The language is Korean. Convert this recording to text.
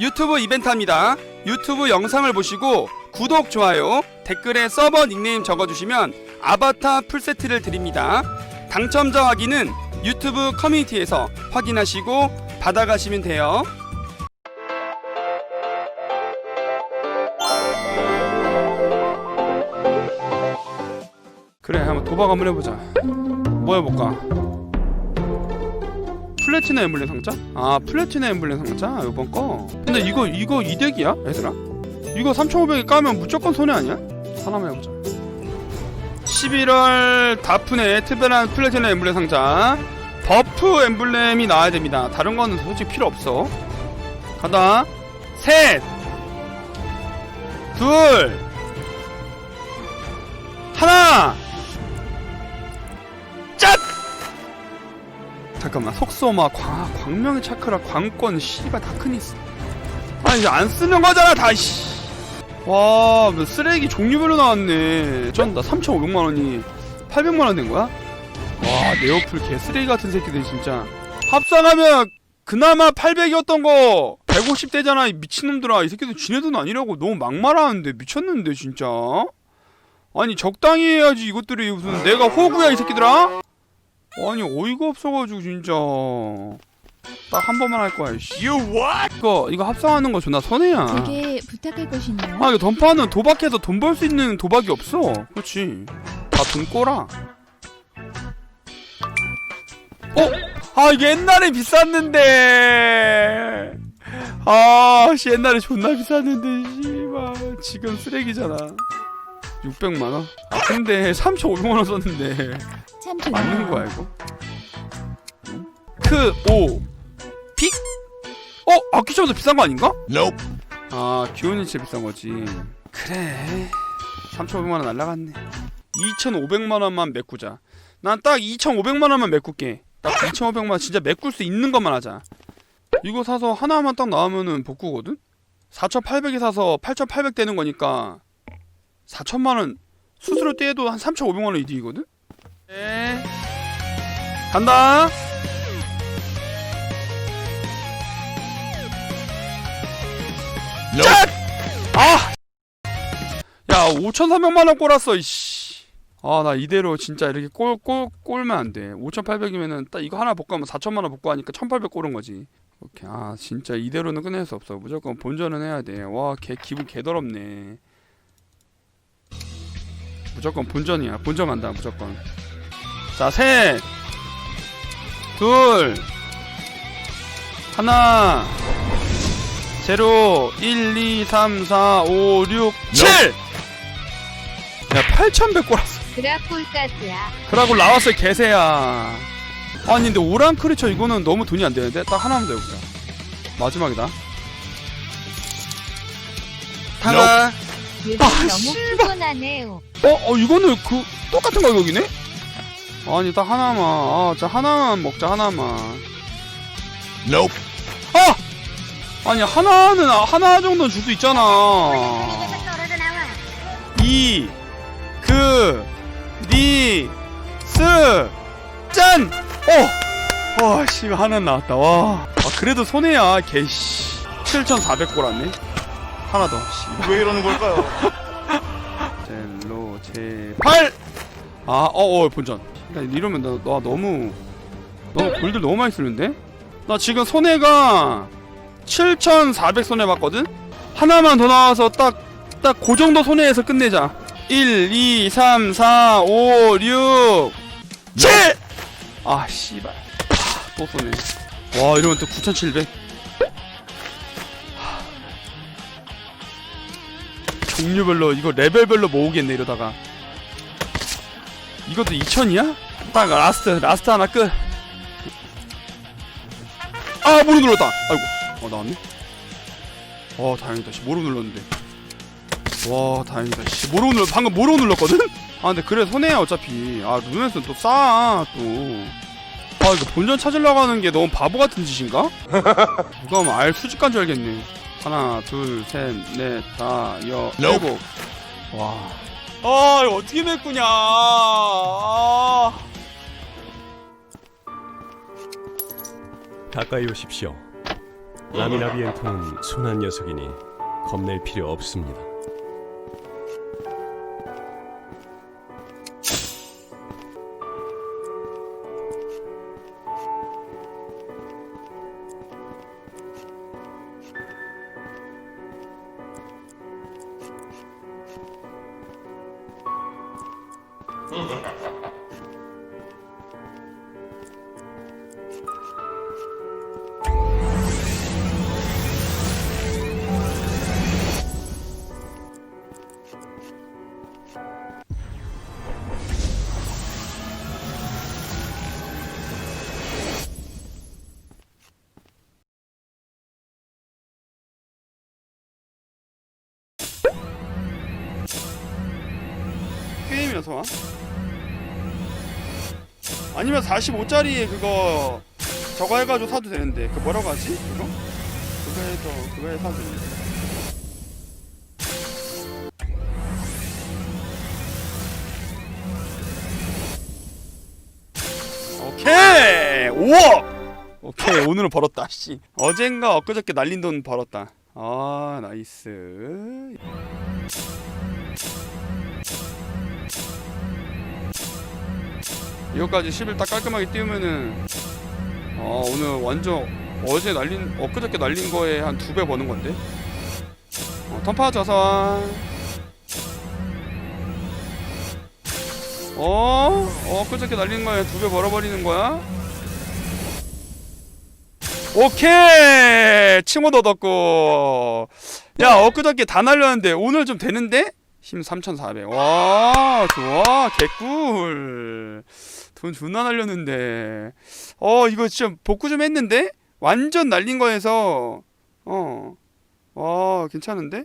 유튜브 이벤트합니다. 유튜브 영상을 보시고 구독, 좋아요, 댓글에 서버 닉네임 적어주시면 아바타 풀세트를 드립니다. 당첨자 확인은 유튜브 커뮤니티에서 확인하시고 받아가시면 돼요. 그래, 한번 도박 한번 해보자. 뭐 해볼까? 플래티나 엠블렘 상자? 아 플래티나 엠블렘 상자? 이번 거? 근데 이거 이거 이득이야 얘들아? 이거 3,500에 까면 무조건 손해 아니야? 하나만 해보자. 11월 다프네 특별한 플래티나 엠블렘 상자. 버프 엠블렘이 나와야 됩니다. 다른 거는 솔직히 필요 없어. 가다. 셋! 둘! 하나 잠깐만 속소마 광 광명의 차크라 광권 씨발 다크니스 아 이제 안 쓰는 거잖아 다시 와뭐 쓰레기 종류별로 나왔네. 쩐다 3,500만 원이 800만 원 된 거야? 와 네오플 개 쓰레기 같은 새끼들 진짜. 합산하면 그나마 800이었던 거. 150 되잖아 이 미친놈들아. 이 새끼들 지네 돈 아니라고. 너무 막말하는데 미쳤는데 진짜. 아니 적당히 해야지 이것들이 무슨 내가 호구야 이 새끼들아? 아니 어이가 없어가지고 진짜. 딱 한 번만 할 거야 씨. 이거 이거 합성하는 거 존나 손해야. 제게 부탁할 것이나요? 아 이거 던파는 도박해서 돈 벌 수 있는 도박이 없어. 그렇지 다 돈 꼬라. 어? 아 이게 옛날에 비쌌는데. 아 씨 옛날에 존나 비쌌는데 씨발. 지금 쓰레기잖아. 600만 원? 아 근데 3,500만 원 썼는데 참 맞는 좋네요. 거야 이거? 크, 오, 픽? 어? 아키셔도 비싼 거 아닌가? Nope. 아 기온이 진짜 비싼 거지 그래 3,500만원 날라갔네 2,500만원만 메꾸자 난 딱 2,500만원만 메꿀게 딱 2,500만원 진짜 메꿀 수 있는 것만 하자 이거 사서 하나만 딱 나오면은 복구거든? 4,800에 사서 8,800 되는 거니까 4천만원 수수료 떼도 한 3,500만원 이득이거든? 네 간다 Nope. 아! 야, 5,300만원 꼴았어, 이씨. 아, 나 이대로 진짜 이렇게 꼴, 꼴, 꼴면 안 돼. 5,800이면은 딱 이거 하나 복구하면 4천만원 복구하니까 1,800 꼴은 거지. 오케이. 아, 진짜 이대로는 끝낼 수 없어. 무조건 본전은 해야 돼. 와, 개, 기분 개더럽네. 무조건 본전이야. 본전 간다, 무조건. 자, 셋! 둘! 하나! 제로 1 2 3 4 5 6 7 야, 8,100 골았어. 드라폴가스야. 그러고 나왔어요, 개새야. 아니, 근데 오란 크리처 이거는 너무 돈이 안 되는데? 딱 하나만 더 해보자. 마지막이다. 타가. 요즘 아, 너무 씨발. 피곤하네요. 어, 어, 이거는 그, 똑같은 가격이네? 아니, 딱 하나만. 아, 자, 하나만 먹자, 하나만. Nope. 아! 아니, 하나는, 아, 하나 정도는 줄 수 있잖아. 이, 그, 니, 스, 짠! 어! 와, 씨, 하나 나왔다, 와. 아, 그래도 손해야, 개씨. 7,400 골았네. 하나 더, 씨. 왜 이러는 걸까요? 젤로, 제발! 아, 어, 어, 본전. 야, 이러면 나, 나 너무, 너무 골들 너무 많이 쓰는데? 나 지금 손해가 7,400 손해 봤거든? 하나만 더 나와서 딱, 딱 그 정도 손해에서 끝내자. 1, 2, 3, 4, 5, 6, 7! 아, 씨발. 아, 또 손해. 와, 이러면 또 9,700. 종류별로, 이거 레벨별로 모으겠네, 이러다가. 이것도 2,000이야? 딱 라스트, 라스트 하나 끝. 아, 모르 눌렀다. 아이고. 어, 나왔네. 어, 다행이다. 씨, 모르 눌렀는데. 와, 다행이다. 씨, 모르 눌, 방금 모르 눌렀거든? 아, 근데 그래, 손해야, 어차피. 아, 루넷은 또 싸, 또. 아, 이거 본전 찾으려고 하는 게 너무 바보 같은 짓인가? 누가 하면 알 수직간 줄 알겠네. 하나, 둘, 셋, 넷, 다, 여. 일곱. 와. 아, 이거 어떻게 메꾸냐. 아. 가까이 오십시오. 라미나비엔토는 순한 녀석이니 겁낼 필요 없습니다. 嗯 게임이어서 와? 아니면 45짜리에 그거 저거 해가지고 사도 되는데 그 뭐라고 하지? 그거? 그거 해서 그거 해 사도 되는데 오케이 5억 오케이 오늘은 벌었다 씨 어젠가 엊그저께 날린 돈 벌었다 아 나이스 이거까지 10일 딱 깔끔하게 띄우면은 어 오늘 완전 어제 날린 엊그저께 날린 거에 한 두 배 버는 건데 어, 턴파 자산 어? 엊그저께 날린 거에 두 배 벌어버리는 거야? 오케이 칭호 얻었고 야 엊그저께 다 날렸는데 오늘 좀 되는데? 힘 3400. 와, 좋아. 개꿀. 돈 존나 날렸는데. 어, 이거 진짜 복구 좀 했는데? 완전 날린 거에서, 어. 와, 괜찮은데?